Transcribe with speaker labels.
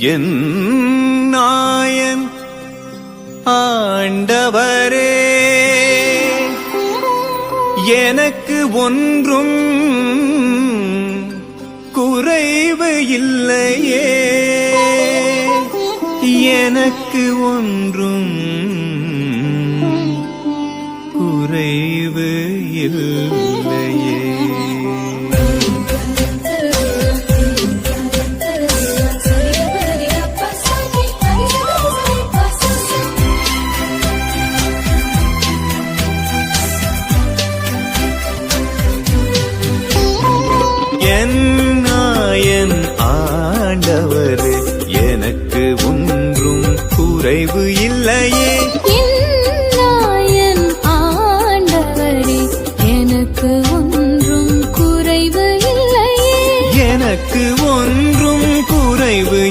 Speaker 1: என் நாயன் ஆண்டவரே. எனக்கு ஒன்றும் குறைவு இல்லையே. எனக்கு ஒன்றும் குறைவு
Speaker 2: இல்லை. எனக்கு ஒன்றும் குறைவு இல்லையே.
Speaker 1: எனக்கு ஒன்றும் குறைவு